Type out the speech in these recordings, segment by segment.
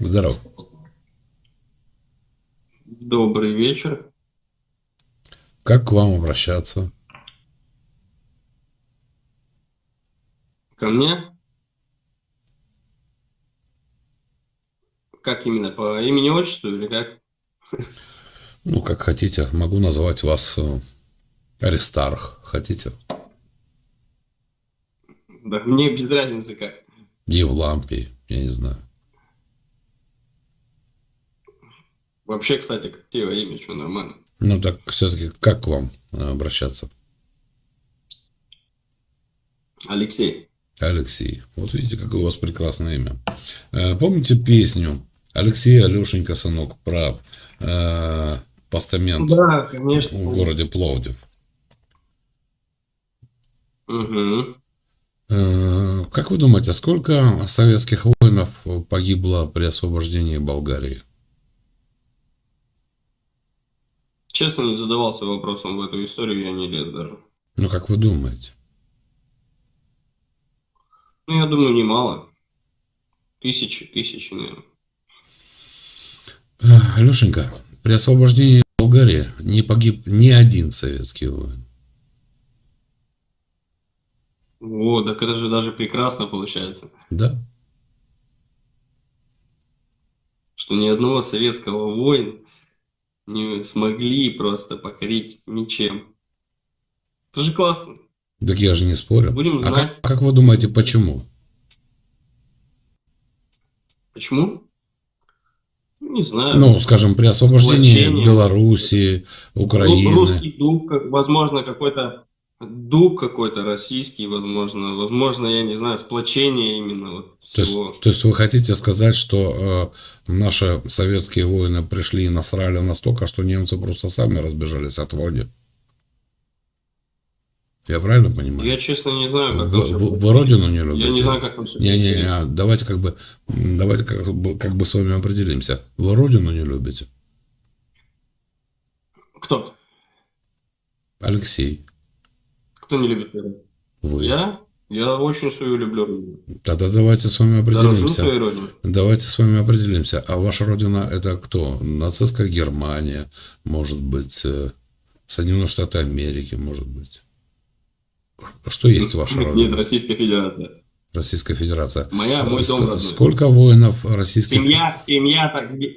Здоров. Добрый вечер. Как к вам обращаться? Ко мне? Как именно? По имени отчеству или как? Ну, как хотите. Могу назвать вас э, Аристарх. Хотите? Да мне без разницы как. Евлампий. Я не знаю. Вообще, кстати, красивое имя, что нормально. Ну, так все-таки как к вам э, обращаться? Алексей. Алексей. Вот видите, какое у вас прекрасное имя. Э, Помните песню Алексей, Алешенька, сынок, про э, постамент Да, конечно. в городе Пловдив? Угу. Э, Как вы думаете, сколько советских воинов погибло при освобождении Болгарии? Честно, не задавался вопросом в эту историю, я не лез даже. Ну, как вы думаете? Ну, я думаю, немало. Тысячи, тысячи, наверное. Алешенька, при освобождении Болгарии не погиб ни один советский воин. О, так это же даже прекрасно получается. Да? Что ни одного советского воина не смогли просто покорить ничем. Это же классно. Так я же не спорю. Будем А знать. как, как вы думаете, почему? Почему? Не знаю. Ну, скажем, при освобождении Сплочение. Белоруссии, Ну, Украины. русский дух, возможно, какой-то дух какой-то российский, возможно. Возможно, я не знаю, сплочение именно вот То есть, всего. то есть вы хотите сказать, что э, наши советские воины пришли и насрали настолько, что немцы просто сами разбежались от води? Я правильно понимаю? Я, честно, не знаю, как Вы, вы- вы родину не любите? Я не знаю, как там все Не, не, не, давайте как бы, давайте как бы, как бы с вами определимся. Вы родину не любите? Кто? Алексей, Кто не любит родину? вы. Я? Я очень свою люблю родину. Тогда давайте с вами определимся. Давайте с вами определимся. А ваша родина это кто? Нацистская Германия, может быть, э, Соединенные Штаты Америки, может быть. Что есть ваша Нет, родина? Российская Федерация. Российская Федерация. Моя, мой дом родной. Сколько воинов российских? Семья, семья,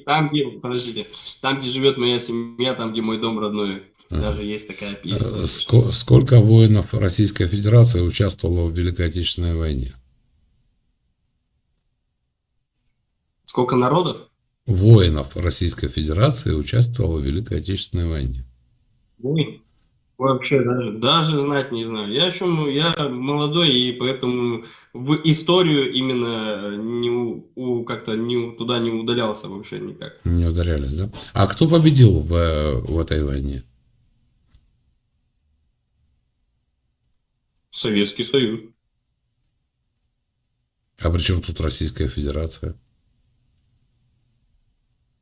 там, где, подождите, там, где живет моя семья, там, где мой дом родной. Даже есть такая песня. Э, ско- Сколько воинов Российской Федерации участвовало в Великой Отечественной войне? Сколько народов? Воинов Российской Федерации участвовало в Великой Отечественной войне. Ой, Вообще даже, даже знать не знаю. Я еще ну, я молодой, и поэтому в историю именно не у, как-то не, туда не удалялся вообще никак. Не ударялись, да? А кто победил в, э, в этой войне? Советский Союз. А при чем тут Российская Федерация?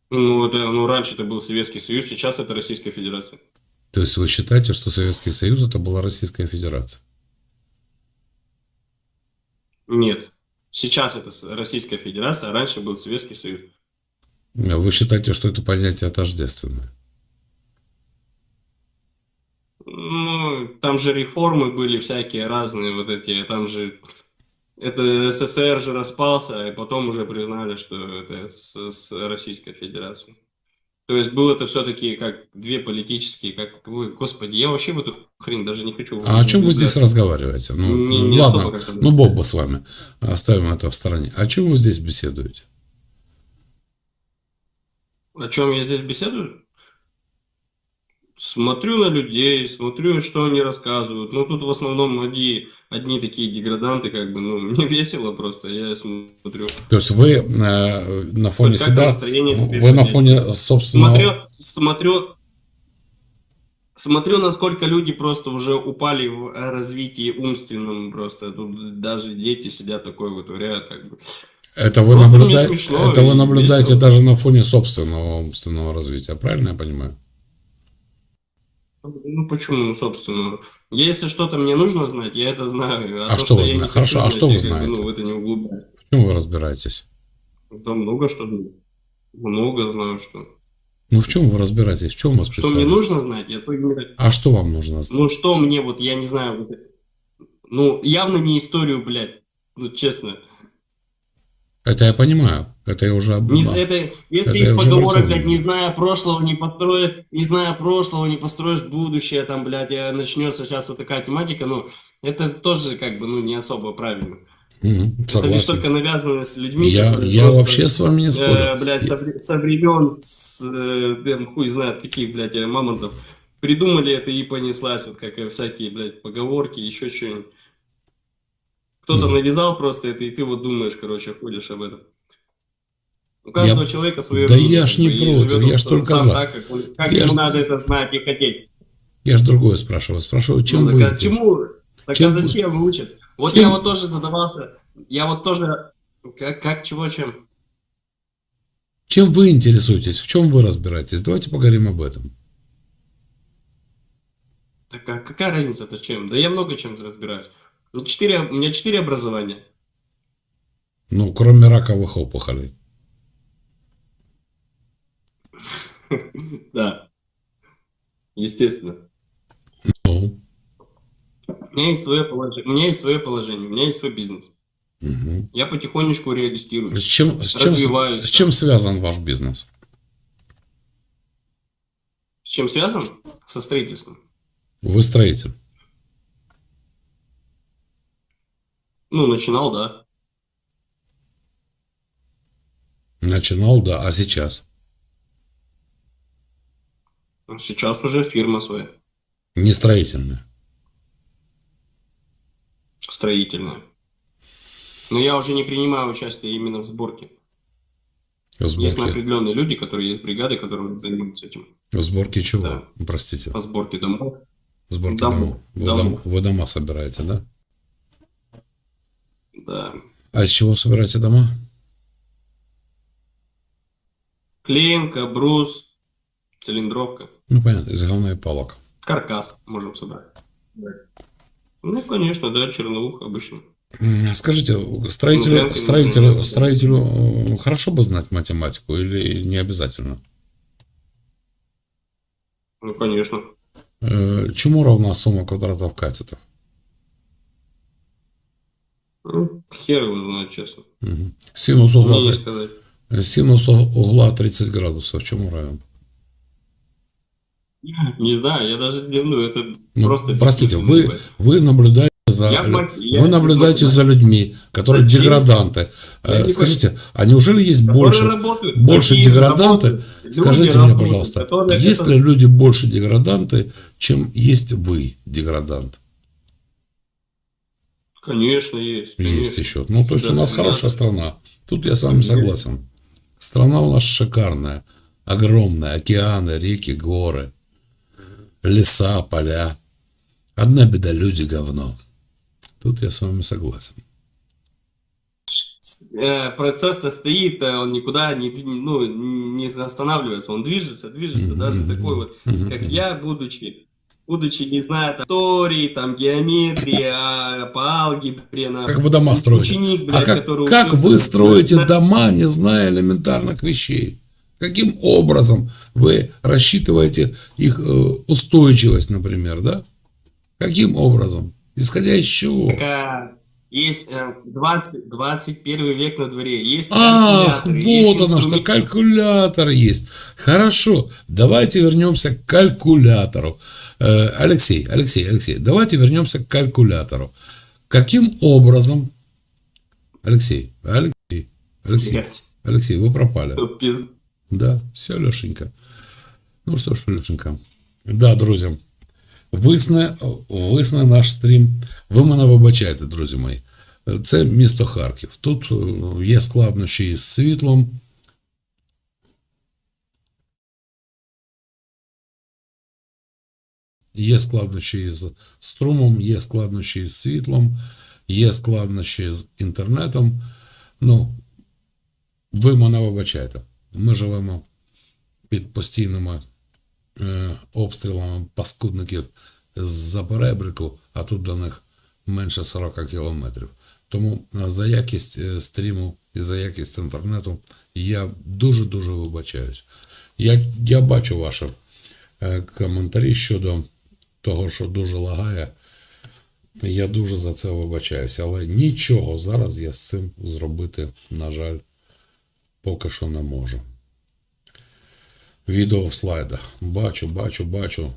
Ну, это, ну, раньше это был Советский Союз, сейчас это Российская Федерация. То есть вы считаете, что Советский Союз это была Российская Федерация? Нет. Сейчас это Российская Федерация, а раньше был Советский Союз. Вы считаете, что это понятие тождественное? Ну, там же реформы были всякие разные, вот эти, там же это СССР же распался, и потом уже признали, что это с, с Российской Федерацией. То есть было это все-таки как две политические, как, ой, господи, я вообще в эту хрень даже не хочу. А о чем вы здесь разговариваете? Ну, Не- не ладно, особо ну Бог бы с вами. Оставим это в стороне. О чем вы здесь беседуете? О чем я здесь беседую? Смотрю на людей, смотрю, что они рассказывают. Ну, тут в основном одни, одни такие деграданты, как бы, ну, мне весело просто, я смотрю. То есть вы э, на фоне как-то себя, вы на фоне собственного... Смотрю, смотрю, смотрю, насколько люди просто уже упали в развитии умственном просто. Тут даже дети сидят такое вытворяют, как бы. Это вы, Просто наблюда- смешно это вы наблюдаете весело. даже на фоне собственного умственного развития, правильно я понимаю? Ну почему, ну, собственно. Если что-то мне нужно знать, я это знаю. А то, что вы знаете? Хорошо, а что вы знаете? Ну, в это не углубляюсь. В чем вы разбираетесь? Да много что. Много знаю, что. Ну в чем вы разбираетесь? В чем у вас Что мне нужно знать, я то и говорю. А что вам нужно знать? Ну что мне вот, я не знаю, вот, ну явно не историю, блядь, ну честно. Это я понимаю. Это я уже... Не, об- з- это, если Это есть поговорка, блядь, не зная прошлого, не построишь, не зная прошлого, не построишь будущее, там, блядь, э, начнется сейчас вот такая тематика, ну, это тоже, как бы, ну, не особо правильно. Мгм, Это лишь только навязано с людьми, Я, я просто, вообще с вами не спорю. э, блядь, со, со времен, с, э, там, хуй знает каких, блядь, э, мамонтов, придумали это и понеслась, вот как и всякие, блядь, поговорки, еще что-нибудь. Кто-то навязал просто это, и ты вот думаешь, короче, ходишь об этом. У каждого Я- человека свое Да мнение, я ж не против, я ж только за. так, как, он- как Я ему ж- надо это знать и хотеть. Я же другое спрашиваю. Спрашиваю, чем ну, так а чему? Так Чем а зачем учат? Вот чем- я вот тоже задавался, я вот тоже, как, как чего, чем? Чем вы интересуетесь? В чем вы разбираетесь? Давайте поговорим об этом. Так а какая разница-то чем? Да я много чем разбираюсь. Ну, четыре, у меня четыре образования. Ну, кроме раковых опухолей. Да. Естественно. Ну, У меня есть свое положение, у меня есть свое положение, у меня есть свой бизнес. Я потихонечку С реалистируюсь. чем, с, чем, Развиваюсь, с чем связан ваш бизнес? С чем связан? Со строительством. Вы строитель. Ну, начинал, да. Начинал, да, а сейчас? Сейчас уже фирма своя, Не строительный. строительная. Но я уже не принимаю участие именно в сборке. В Есть сборке, определенные люди, которые есть бригады, которые занимаются этим. в сборке чего? Да. Простите. По сборке домов. В сборке Домов. домов. Вы, дом- вы дома собираете, да? Да. А из чего собираете дома? Клеенка, брус, цилиндровка, Ну, понятно, из говна и палок. каркас можем собрать. Ну, конечно, да, черновуха обычно. М, Скажите, Ну, строителю, прям, строителю, ну, строителю э, хорошо бы знать математику или не обязательно? Ну, конечно. Э, Чему равна сумма квадратов катетов? Ну, хер его знает, честно. Мгм. Синус угла, сказать. синус угла 30 градусов. Чему равен? Не знаю, я даже не ну, это Ну, просто простите, вы, вы наблюдаете за, Я лю- я вы наблюдаете за людьми, которые Зачем? деграданты. Я Э, Скажите, а неужели есть больше, работают, больше деграданты? работают. Скажите мне, работают, пожалуйста, есть это- ли люди больше деграданты, чем есть вы деградант? Конечно, есть. Есть конечно. еще. Ну, то есть у Да, нас да. хорошая страна. Тут я с вами согласен. Страна у нас шикарная, огромная, океаны, реки, горы, леса, поля. Одна беда, люди говно. Тут я с вами согласен. Э, Процесс стоит, э, он никуда не, ну, не останавливается, он движется, движется, даже такой вот, как я, будучи, будучи не зная там, истории, там, геометрии, а, по алгебре, на Как вы дома строите? ученик, А блядь, как, который как вы строите на- дома, не зная элементарных вещей? Каким образом вы рассчитываете их э, устойчивость, например, да? Каким образом? Исходя из чего? Так, а, есть э, 20, 21 век на дворе, есть Ах, калькуляторы, есть вот оно что, калькулятор есть. Хорошо, давайте вернемся к калькулятору. Э, Алексей, Алексей, Алексей, давайте вернемся к калькулятору. Каким образом... Алексей, Алексей, Алексей, Блядь, Алексей, вы пропали. пиз- Да, все, Лешенька. Ну що ж, Лешенька. Да, друзі. Висне, висне наш стрім. Ви мене вибачайте, друзі мої. Це місто Харків. Тут е, є складнощі із світлом. Є складнощі з струмом, є складнощі з світлом, є складнощі з інтернетом. Ну, ви мене вибачайте. Ми живемо під постійними обстрілами паскудників з-за перебрику, а тут до них менше 40 кілометрів. Тому е, за якість е, стріму і за якість інтернету. Я дуже-дуже вибачаюсь. Я, я бачу ваші е, коментарі щодо того, що дуже лагає. Я дуже за це вибачаюся, але нічого зараз я з цим зробити, на жаль, поки що не можу. Відео в слайдах. Бачу, бачу, бачу.